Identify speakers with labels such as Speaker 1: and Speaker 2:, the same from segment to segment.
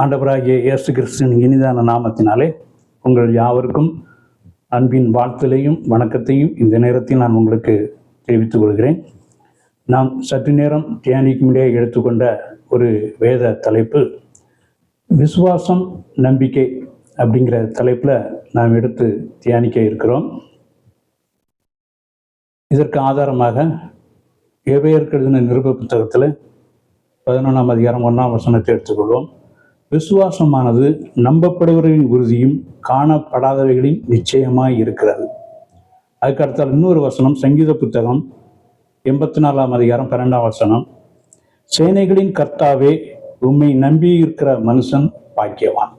Speaker 1: ஆண்டவராகிய இயேசு கிறிஸ்துவின் இனிதான நாமத்தினாலே உங்கள் யாவருக்கும் அன்பின் வாழ்த்துலையும் வணக்கத்தையும் இந்த நேரத்தில் நான் உங்களுக்கு தெரிவித்துக் கொள்கிறேன். நாம் சற்று நேரம் தியானிக்கும்படியே எடுத்துக்கொண்ட ஒரு வேத தலைப்பு விசுவாசம் நம்பிக்கை அப்படிங்கிற தலைப்பில் நாம் எடுத்து தியானிக்க இருக்கிறோம். இதற்கு ஆதாரமாக எவையருக்கு எழுதின நிருப புத்தகத்தில் பதினொன்றாம் அதிகாரம் ஒன்றாம் வசனத்தை எடுத்துக்கொள்வோம். விசுவாசமானது நம்பப்படுபவர்களின் உறுதியும் காணப்படாதவைகளின் நிச்சயமாய் இருக்கிறது. அதுக்கடுத்தால் இன்னொரு வசனம் சங்கீத புத்தகம் எண்பத்தி நாலாம் அதிகாரம் பன்னெண்டாம் வசனம். சேனைகளின் கர்த்தாவே உம்மை நம்பி இருக்கிற மனுஷன் பாக்கியவான்.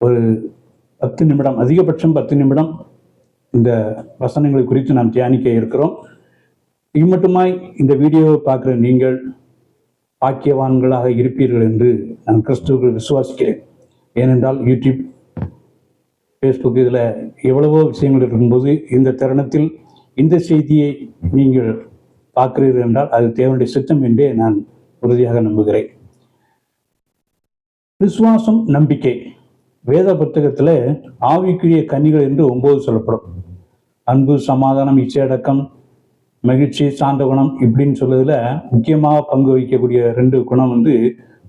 Speaker 1: ஒரு பத்து நிமிடம் அதிகபட்சம் பத்து நிமிடம் இந்த வசனங்களை குறித்து நாம் தியானிக்க இருக்கிறோம். இது மட்டுமாய் இந்த வீடியோவை பார்க்குற நீங்கள் பாக்கியவான்களாக இருப்பீர்கள் என்று நான் கிறிஸ்துவர்கள் விசுவாசிக்கிறேன். ஏனென்றால் யூடியூப் ஃபேஸ்புக் இதில் எவ்வளவோ விஷயங்கள் இருக்கும்போது இந்த தருணத்தில் இந்த செய்தியை நீங்கள் பார்க்கிறீர்கள் என்றால் அது தேவனுடைய சித்தம் என்றே நான் உறுதியாக நம்புகிறேன். விசுவாசம் நம்பிக்கை வேத புத்தகத்தில் ஆவிக்குரிய கனிகள் என்று ஒன்பது சொல்லப்படும். அன்பு சமாதானம் இச்சையடக்கம் மகிழ்ச்சி சாந்த குணம் இப்படின்னு சொல்றதுல முக்கியமாக பங்கு வகிக்கக்கூடிய ரெண்டு குணம் வந்து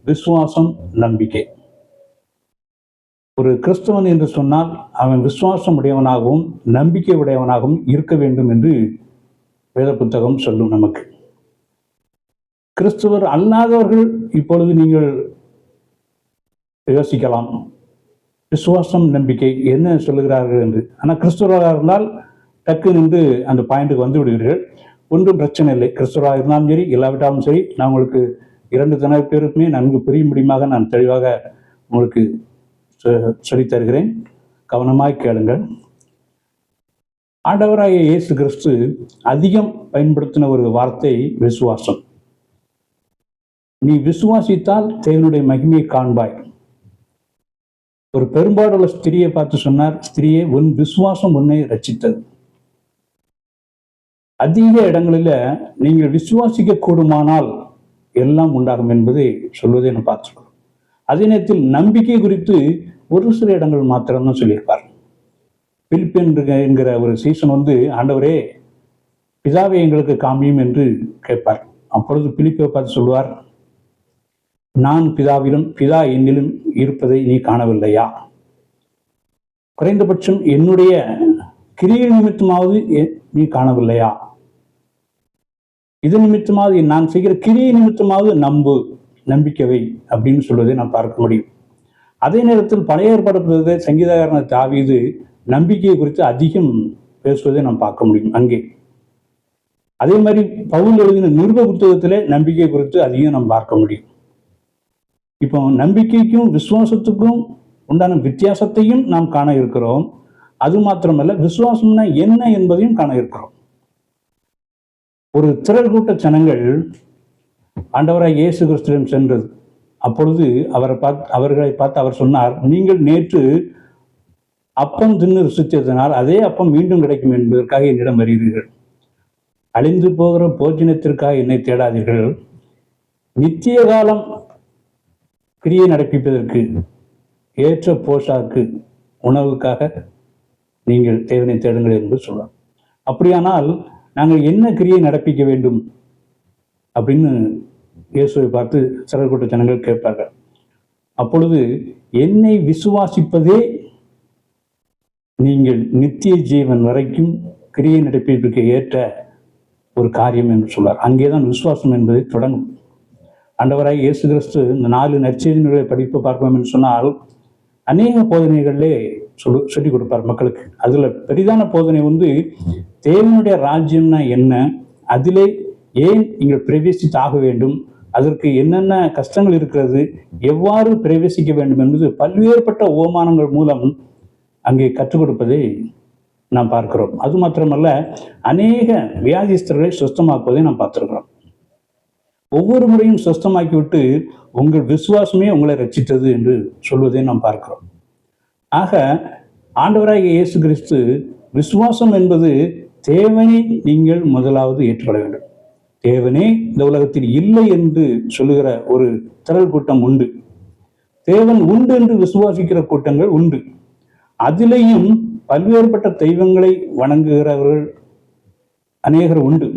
Speaker 1: விசுவாசம் நம்பிக்கை. ஒரு கிறிஸ்தவன் என்று சொன்னால் அவன் விசுவாசம் உடையவனாகவும் நம்பிக்கை உடையவனாகவும் இருக்க வேண்டும் என்று வேத புத்தகம் சொல்லும் நமக்கு. கிறிஸ்துவர் அல்லாதவர்கள் இப்பொழுது நீங்கள் யோசிக்கலாம் விசுவாசம் நம்பிக்கை என்ன சொல்லுகிறார்கள் என்று. ஆனால் கிறிஸ்துவராக இருந்தால் டக்கு நின்று அந்த பாயிண்ட்டுக்கு வந்து விடுவீர்கள் ஒன்றும் பிரச்சனை இல்லை. கிறிஸ்துவராக இருந்தாலும் சரி இல்லாவிட்டாலும் சரி நான் உங்களுக்கு இரண்டு தின பேருக்குமே நன்கு புரியும்படியுமாக நான் தெளிவாக உங்களுக்கு சொ- சொல்லித் தருகிறேன் கவனமாய் கேளுங்கள். ஆண்டவராகிய இயேசு கிறிஸ்து அதிகம் பயன்படுத்தின ஒரு வார்த்தை விசுவாசம். நீ விசுவாசித்தால் தேவனுடைய மகிமையை காண்பாய். ஒரு பெரும்பாடுள்ள ஸ்திரியை பார்த்து சொன்னார் ஸ்திரியே உன் விசுவாசம் உன்னை ரச்சித்தது அதிக இடங்களில் நீங்கள் விசுவாசிக்க கூடுமானால் எல்லாம் உண்டாகும் என்பதை சொல்வதை நான் பார்த்துருக்கோம் அதே நேரத்தில் நம்பிக்கை குறித்து ஒரு சில இடங்கள் மாத்திரம்தான் சொல்லியிருப்பார். பிலிப்பின் என்கிற ஒரு சீசன் வந்து ஆண்டவரே பிதாவை எங்களுக்கு காமியும் என்று கேட்பார். அப்பொழுது பிலிப்பை பார்த்து சொல்வார் நான் பிதாவிலும் பிதா என்னிலும் இருப்பதை நீ காணவில்லையா? குறைந்தபட்சம் என்னுடைய கிரிய நிமித்தமாவது நீ காணவில்லையா? இது நிமித்தமாவது நான் செய்கிற கிரியை நிமித்தமாவது நம்பு நம்பிக்கவை அப்படின்னு சொல்வதை நான் பார்க்க முடியும். அதே நேரத்தில் பழைய ஏற்பாடு புத்தகத்தை தாவீது நம்பிக்கையை குறித்து அதிகம் பேசுவதை நாம் பார்க்க முடியும் அங்கே. அதே மாதிரி பவுல் எழுதின நிருப புத்தகத்திலே நம்பிக்கை குறித்து அதிகம் நாம் பார்க்க முடியும். இப்போ நம்பிக்கைக்கும் விசுவாசத்துக்கும் உண்டான வித்தியாசத்தையும் நாம் காண இருக்கிறோம். அது மாத்திரமல்ல விசுவாசம்னா என்ன என்பதையும் காண இருக்கிறோம். ஒரு திரள் கூட்ட ஜனங்கள் ஆண்டவராக இயேசு கிறிஸ்துவிடம் சென்றது அப்பொழுது அவரை பார்த்து அவர்களை பார்த்து அவர் சொன்னார் நீங்கள் நேற்று அப்பம் தின்னு ருசித்ததினால் அதே அப்பம் மீண்டும் கிடைக்கும் என்பதற்காக என்னிடம் வருகிறீர்கள். அழிந்து போகிற போஜனத்திற்காக என்னை தேடாதீர்கள். நித்திய காலம் கிரியை நடப்பிப்பதற்கு ஏற்ற போஷாக்கு உணவுக்காக நீங்கள் தேவனை தேடுங்கள் என்று சொல்லலாம் அப்படியானால் நாங்கள் என்ன கிரியை நடப்பிக்க வேண்டும்? அப்படின்னு இயேசுவை பார்த்து சிறக்கூட்ட ஜனங்கள் கேட்பார்கள். அப்பொழுது என்னை விசுவாசிப்பதே நீங்கள் நித்திய ஜீவன் வரைக்கும் கிரியை நடப்பிற்கு ஏற்ற ஒரு காரியம் என்று சொல்வார். அங்கேதான் விசுவாசம் என்பதை தொடங்கும். ஆண்டவராய் இயேசு கிறிஸ்து இந்த நாலு நற்செய்திகளை படிப்பு பார்ப்போம் என்று சொன்னால் அநேக போதனைகளிலே சொல்லு சொல்லிக் கொடுப்பார் மக்களுக்கு. அதில் பெரிதான போதனை வந்து தேவனுடைய ராஜ்யம்னா என்ன? அதிலே ஏன் நீங்கள் பிரவேசித்து ஆக வேண்டும்? அதற்கு என்னென்ன கஷ்டங்கள் இருக்கிறது? எவ்வாறு பிரவேசிக்க வேண்டும் என்பது பல்வேறுபட்ட ஓமானங்கள் மூலம் அங்கே கற்றுக் கொடுப்பதை நாம் பார்க்கிறோம். அது மாத்திரமல்ல அநேக வியாதிஸ்தர்களை சுத்தமாக்குவதை நாம் பார்த்துருக்கிறோம். ஒவ்வொரு முறையும் சுத்தமாக்கிவிட்டு உங்கள் விசுவாசமே உங்களை ரச்சித்தது என்று சொல்வதை நாம் பார்க்கிறோம். ஆக ஆண்டவராகிய இயேசு கிறிஸ்து விசுவாசம் என்பது தேவனை நீங்கள் முதலாவது ஏற்றுக்கொள்ள வேண்டும். தேவனே இந்த உலகத்தில் இல்லை என்று சொல்லுகிற ஒரு திரள் கூட்டம் உண்டு. தேவன் உண்டு என்று விசுவாசிக்கிற கூட்டங்கள் உண்டு. அதிலேயும் பல்வேறுபட்ட தெய்வங்களை வணங்குகிறவர்கள் அநேகர் உண்டு.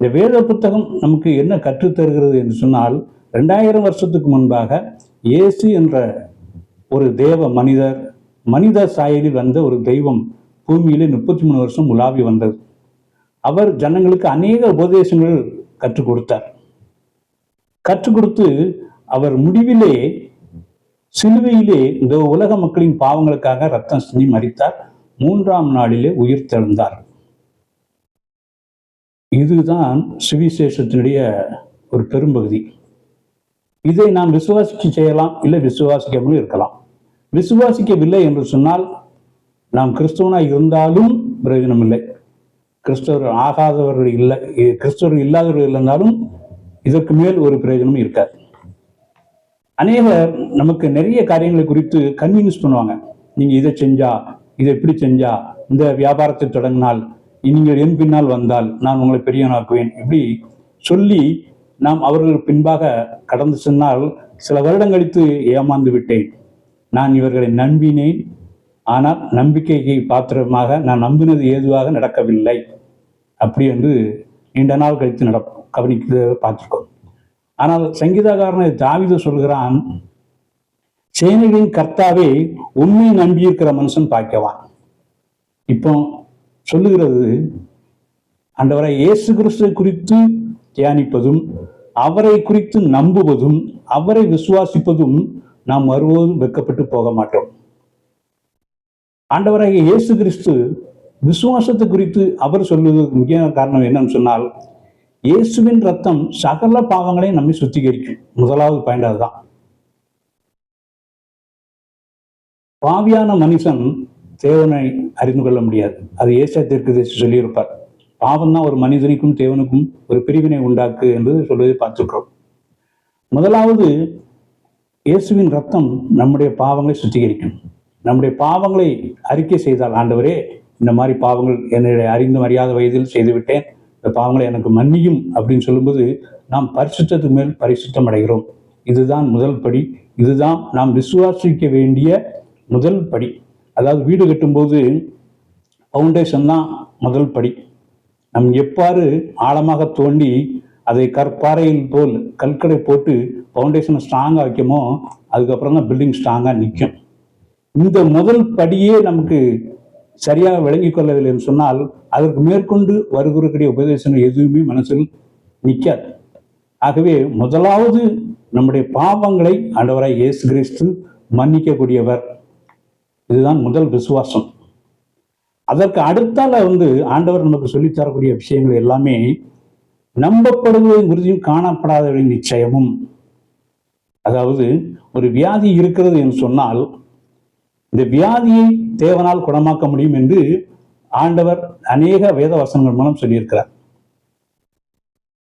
Speaker 1: இந்த வேத புத்தகம் நமக்கு என்ன கற்றுத்தருகிறது என்று சொன்னால் ரெண்டாயிரம் வருஷத்துக்கு முன்பாக இயேசு என்ற ஒரு தேவ மனிதர் மனித சாயலில் வந்த ஒரு தெய்வம் பூமியிலே முப்பத்தி மூணு வருஷம் உலாவி வந்தது. அவர் ஜனங்களுக்கு அநேக உபதேசங்கள் கற்றுக் கொடுத்தார். கற்றுக் கொடுத்து அவர் முடிவிலே சிலுவையிலே இந்த உலக மக்களின் பாவங்களுக்காக ரத்தம் சிந்தி மறித்தார் மூன்றாம் நாளிலே உயிர் தெழுந்தார். இதுதான் சுவிசேஷத்தினுடைய ஒரு பெரும்பகுதி. இதை நாம் விசுவாசிச்சு செய்யலாம் இல்லை விசுவாசிக்காமலும் இருக்கலாம். விசுவாசிக்கவில்லை என்று சொன்னால் நாம் கிறிஸ்தவனாக இருந்தாலும் பிரயோஜனம் இல்லை கிறிஸ்தவர் ஆகாதவர்கள் இல்லை கிறிஸ்தவர்கள் இல்லாதவர்கள் இருந்தாலும் இதற்கு மேல் ஒரு பிரயோஜனமும் இருக்காது. அநேகர் நமக்கு நிறைய காரியங்களை குறித்து கன்வின்ஸ் பண்ணுவாங்க. நீங்கள் இதை செஞ்சா இதை எப்படி செஞ்சா இந்த வியாபாரத்தை தொடங்கினால் நீங்கள் என் பின்னால் வந்தால் நான் உங்களை பெரியவனாக்குவேன் இப்படி சொல்லி நாம் அவர்கள் பின்பாக கடந்து சென்றால் சில வருடம் கழித்து ஏமாந்து விட்டேன். நான் இவர்களை நம்பினேன். ஆனால் நம்பிக்கைக்கு பாத்திரமாக நான் நம்பினது ஏதுவாக நடக்கவில்லை. அப்படி என்று நீண்ட நாள் கழித்து நடக்கும் கவனிக்க பார்த்திருக்கோம். ஆனால் சங்கீதக்காரன் தாவித சொல்கிறான் சேனைகளின் கர்த்தாவே உண்மை நம்பியிருக்கிற மனுஷன் பார்க்கவான் இப்போ சொல்லுகிறது அண்டவரை இயேசு கிறிஸ்து குறித்து தியானிப்பதும் அவரை குறித்து நம்புவதும் அவரை விசுவாசிப்பதும் நாம் வருவதும் வெக்கப்பட்டு போக மாட்டோம். ஆண்டவராகிய இயேசு கிறிஸ்து விசுவாசத்தை குறித்து அவர் சொல்லுவதற்கு முக்கிய காரணம் என்னன்னு சொன்னால் இயேசுவின் ரத்தம் சகல பாவங்களையும் நம்மை சுத்திகரிக்கும். முதலாவது பாயிண்ட் அதுதான். பாவியான மனுஷன் தேவனை அறிந்து கொள்ள முடியாது. அது ஏசா தெற்கு சொல்லியிருப்பார். பாவம் தான் ஒரு மனிதனுக்கும் தேவனுக்கும் ஒரு பிரிவினை உண்டாக்கு என்று சொல்வதை பார்த்துக்கிறோம் முதலாவது இயேசுவின் ரத்தம் நம்முடைய பாவங்களை சுத்திகரிக்கும். நம்முடைய பாவங்களை அறிக்கை செய்தால் ஆண்டவரே இந்த மாதிரி பாவங்கள் என்னுடைய அறிந்தும் அறியாத வயதில் செய்துவிட்டேன். இந்த பாவங்களை எனக்கு மன்னியும் அப்படின்னு சொல்லும்போது நாம் பரிசுத்தத்துக்கு மேல் பரிசுத்தம் அடைகிறோம். இதுதான் முதல் படி. இதுதான் நாம் விசுவாசிக்க வேண்டிய முதல் படி. அதாவது வீடு கட்டும்போது ஃபவுண்டேஷன் தான் முதல் படி. நம் எப்பாறு ஆழமாக தோண்டி அதை கற்பாறையில் போல் கற்களை போட்டு ஃபவுண்டேஷனை ஸ்ட்ராங்காக வைக்கமோ அதுக்கப்புறம் தான் பில்டிங் ஸ்ட்ராங்காக நிற்கும் இந்த முதல் படியே நமக்கு சரியாக விளங்கி கொள்ளவில்லை என்று சொன்னால் அதற்கு மேற்கொண்டு வருகிறக்கூடிய உபதேசங்கள் எதுவுமே மனசில் நிற்காது ஆகவே முதலாவது நம்முடைய பாவங்களை ஆண்டவராய் இயேசு கிறிஸ்து மன்னிக்கக்கூடியவர். இதுதான் முதல் விசுவாசம். அதற்கு அடுத்தால வந்து ஆண்டவர் நமக்கு சொல்லித்தரக்கூடிய விஷயங்கள் எல்லாமே நம்பப்படுவதை உறுதியும் காணப்படாதவரின் நிச்சயமும். அதாவது ஒரு வியாதி இருக்கிறது என்று சொன்னால் இந்த வியாதியை தேவனால் குணமாக்க முடியும் என்று ஆண்டவர் அநேக வேத வசனங்கள் மூலம் சொல்லியிருக்கிறார்.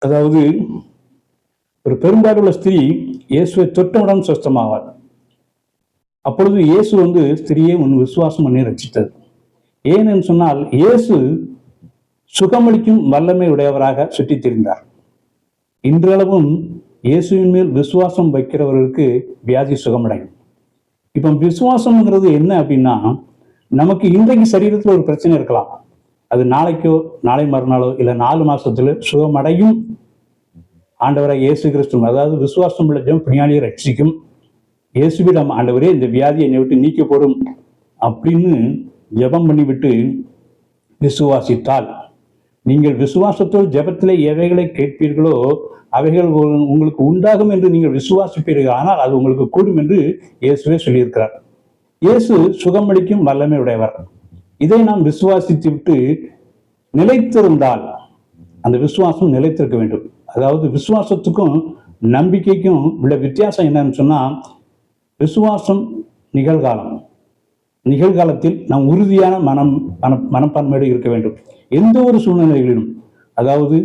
Speaker 1: அதாவது ஒரு பெரும்பாடுள்ள ஸ்திரீ இயேசுவை தொட்டவுடன் சுஸ்தமாவார். அப்பொழுது இயேசு வந்து ஸ்திரியை உன் விசுவாசம் பண்ணி ரச்சித்தது ஏனென்று சொன்னால் இயேசு சுகமளிக்கும் வல்லமை உடையவராக சுற்றித் திரிந்தார் இன்றளவும் இயேசுவின் மேல் விசுவாசம் வைக்கிறவர்களுக்கு வியாதி சுகமடையும். இப்போ விசுவாசம்ங்கிறது என்ன அப்படின்னா நமக்கு இன்றைக்கு சரீரத்தில் ஒரு பிரச்சனை இருக்கலாம். அது நாளைக்கோ நாளை மறுநாளோ இல்லை நாலு மாசத்துல சுகமடையும். ஆண்டவரை இயேசு கிறிஸ்து அதாவது விசுவாசம் உள்ள ஜெபம் பிணியாளியை ரட்சிக்கும். இயேசுவிடம் ஆண்டவரே இந்த வியாதியை என்னை விட்டு நீக்க போடும் அப்படின்னு ஜெபம் பண்ணிவிட்டு விசுவாசித்தால். நீங்கள் விசுவாசத்தோடு ஜெபத்திலே எவைகளை கேட்பீர்களோ அவைகள் உங்களுக்கு உண்டாகும் என்று நீங்கள் விசுவாசிப்பீர்கள். ஆனால் அது உங்களுக்கு கூடும் என்று இயேசுவே சொல்லியிருக்கிறார். இயேசு சுகமளிக்கும் வல்லமை உடையவர். இதை நாம் விசுவாசித்து விட்டு நிலைத்திருந்தால் அந்த விசுவாசம் நிலைத்திருக்க வேண்டும். அதாவது விசுவாசத்துக்கும் நம்பிக்கைக்கும் உள்ள வித்தியாசம் என்னன்னு சொன்னா விசுவாசம் நிகழ்காலம். நிகழ்காலத்தில் நாம் உறுதியான மனம் மன மனப்பான்மையோடு இருக்க வேண்டும். எந்த ஒரு சூழ்நிலைகளிலும் அதாவது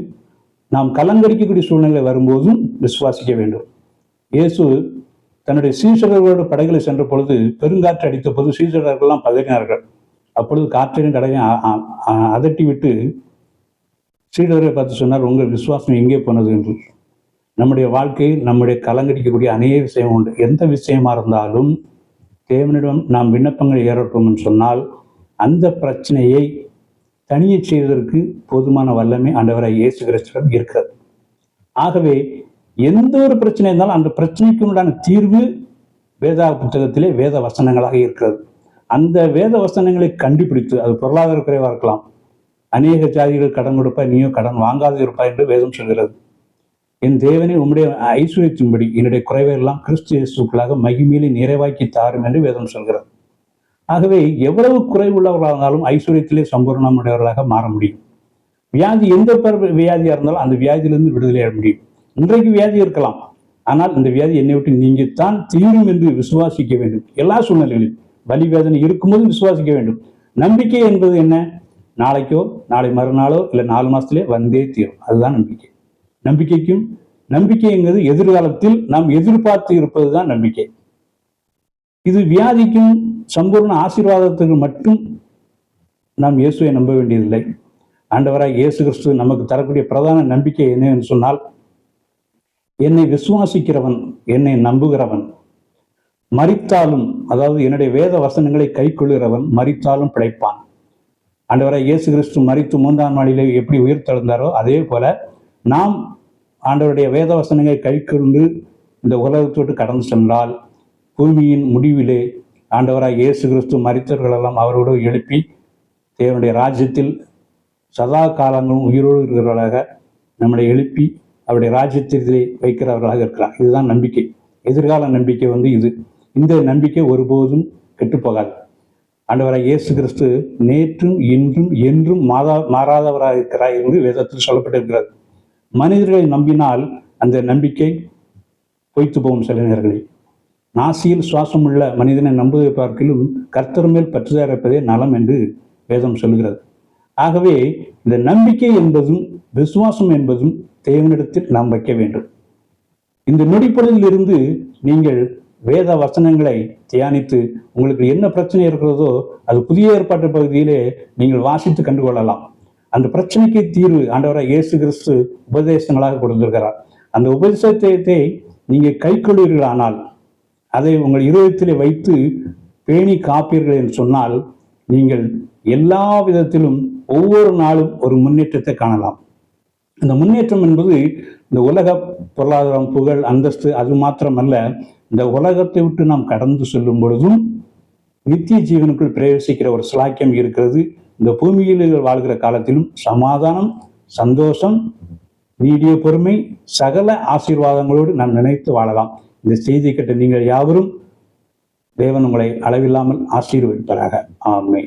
Speaker 1: நாம் கலங்கடிக்கக்கூடிய சூழ்நிலை வரும்போதும் விசுவாசிக்க வேண்டும். இயேசு தன்னுடைய சீசர்களோடு படைகளை சென்ற பொழுது பெருங்காற்று அடித்த போது சீசர்கள்லாம் பதறினார்கள். அப்பொழுது காற்றையும் கடையும் அதட்டி விட்டு சீடரை பார்த்து சொன்னார் உங்கள் விசுவாசம் எங்கே போனது? என்று. நம்முடைய வாழ்க்கையில் நம்முடைய கலங்கடிக்கக்கூடிய அநேக விஷயம் உண்டு. எந்த விஷயமா இருந்தாலும் தேவனிடம் நாம் விண்ணப்பங்கள் ஏறட்டோம்னு சொன்னால் அந்த பிரச்சனையை தனியை செய்வதற்கு போதுமான வல்லமை ஆண்டவராய் இயேசு கிறிஸ்துவிடம் இருக்கிறது. ஆகவே எந்த ஒரு பிரச்சனை இருந்தாலும் அந்த பிரச்சனைக்கு உண்டான தீர்வு வேதா புத்தகத்திலே வேத வசனங்களாக இருக்கிறது. அந்த வேத வசனங்களை கண்டுபிடித்து அது பொருளாதார குறைவாக இருக்கலாம். அநேக ஜாதிகள் கடன் கொடுப்பாய் நீயோ கடன் வாங்காது இருப்பாய் என்று வேதம் சொல்கிறது. என் தேவனே உம்முடைய ஐஸ்வர்யத்தின்படி என்னுடைய குறைவையெல்லாம் கிறிஸ்து இயேசுக்களாக மகிமையிலே நிறைவாக்கி தாரும் என்று வேதம் சொல்கிறது. ஆகவே எவ்வளவு குறைவுள்ளவர்களாக இருந்தாலும் ஐஸ்வர்யத்திலே சம்பூர்ணமுடையவர்களாக மாற முடியும். வியாதி எந்த பெரு வியாதியாக இருந்தாலும் அந்த வியாதியிலிருந்து விடுதலையாக முடியும். இன்றைக்கு வியாதி இருக்கலாம். ஆனால் இந்த வியாதி என்னை விட்டு நீங்கத்தான் தீரும் என்று விசுவாசிக்க வேண்டும். எல்லா சூழ்நிலைகளிலும் வலி வேதனை இருக்கும்போது விசுவாசிக்க வேண்டும். நம்பிக்கை என்பது என்ன? நாளைக்கோ நாளை மறுநாளோ இல்லை நாலு மாதத்துலேயே வந்தே தீரும். அதுதான் நம்பிக்கை. நம்பிக்கைக்கும் நம்பிக்கைங்கிறது எதிர்காலத்தில் நாம் எதிர்பார்த்து இருப்பது தான் நம்பிக்கை. இது வியாதிக்கும் சம்பூர்ண ஆசீர்வாதத்துக்கு மட்டும் நாம் இயேசுவை நம்ப வேண்டியதில்லை. ஆண்டவராக இயேசு கிறிஸ்து நமக்கு தரக்கூடிய பிரதான நம்பிக்கை என்னன்னு சொன்னால் என்னை விசுவாசிக்கிறவன் என்னை நம்புகிறவன் மறித்தாலும் அதாவது என்னுடைய வேத வசனங்களை கை கொள்கிறவன் பிழைப்பான். ஆண்டவராக இயேசு கிறிஸ்து மறித்து மூன்றாம் நாளிலே எப்படி உயிர் தழுந்தாரோ அதே போல நாம் ஆண்டவருடைய வேத வசனங்களை கை கொண்டு இந்த உலகத்தோட்டு கடந்து சென்றால் பூமியின் முடிவிலே ஆண்டவராக இயேசு கிறிஸ்து மறித்தவர்களெல்லாம் அவரோடு எழுப்பி தேவனுடைய ராஜ்யத்தில் சதா காலங்களும் உயிரோடு இருக்கிறவர்களாக நம்மளை எழுப்பி அவருடைய ராஜ்யத்திலே வைக்கிறவர்களாக இருக்கிறார். இதுதான் நம்பிக்கை. எதிர்கால நம்பிக்கை வந்து இது. இந்த நம்பிக்கை ஒருபோதும் கெட்டுப்போகாது. ஆண்டவராக இயேசு கிறிஸ்து நேற்றும் இன்றும் என்றும் மாறா மாறாதவராக இருக்கிறார் என்று வேதத்தில் சொல்லப்பட்டிருக்கிறது. மனிதர்களை நம்பினால் அந்த நம்பிக்கை பொய்த்து போகும் சில நேரங்களில். நாசியில் சுவாசமுள்ள மனிதனை நம்புவதை பார்க்கிலும் கர்த்தர் மேல் பற்றுதா இருப்பதே நலம் என்று வேதம் சொல்கிறது ஆகவே இந்த நம்பிக்கை என்பதும் விசுவாசம் என்பதும் தேவனிடத்தில் நாம் வைக்க வேண்டும். இந்த நொடிப்பொழுதில் இருந்து நீங்கள் வேத வசனங்களை தியானித்து உங்களுக்கு என்ன பிரச்சனை இருக்கிறதோ அது புதிய ஏற்பாட்டு பகுதியிலே நீங்கள் வாசித்து கண்டுகொள்ளலாம். அந்த பிரச்சனைக்கு தீர்வு ஆண்டவராக இயேசு கிறிஸ்து உபதேசங்களாக கொடுத்திருக்கிறார். அந்த உபதேசத்தை நீங்கள் கை கொள்வீர்களானால் அதை உங்கள் இருதயத்திலே வைத்து பேணி காப்பீர்கள் என்று சொன்னால் நீங்கள் எல்லா விதத்திலும் ஒவ்வொரு நாளும் ஒரு முன்னேற்றத்தை காணலாம். இந்த முன்னேற்றம் என்பது இந்த உலக பொருளாதாரம் புகழ் அந்தஸ்து அது மாத்திரமல்ல இந்த உலகத்தை விட்டு நாம் கடந்து செல்லும் பொழுதும் நித்திய ஜீவனுக்குள் பிரவேசிக்கிற ஒரு சிலாக்கியம் இருக்கிறது. இந்த பூமியில் வாழ்கிற காலத்திலும் சமாதானம் சந்தோஷம் நீடிய பொறுமை சகல ஆசீர்வாதங்களோடு நாம் நினைத்து வாழலாம். இந்த செய்தி கேட்ட நீங்கள் யாவரும் தேவன் உங்களை அளவில்லாமல் ஆசீர்வதிப்பதாக ஆமை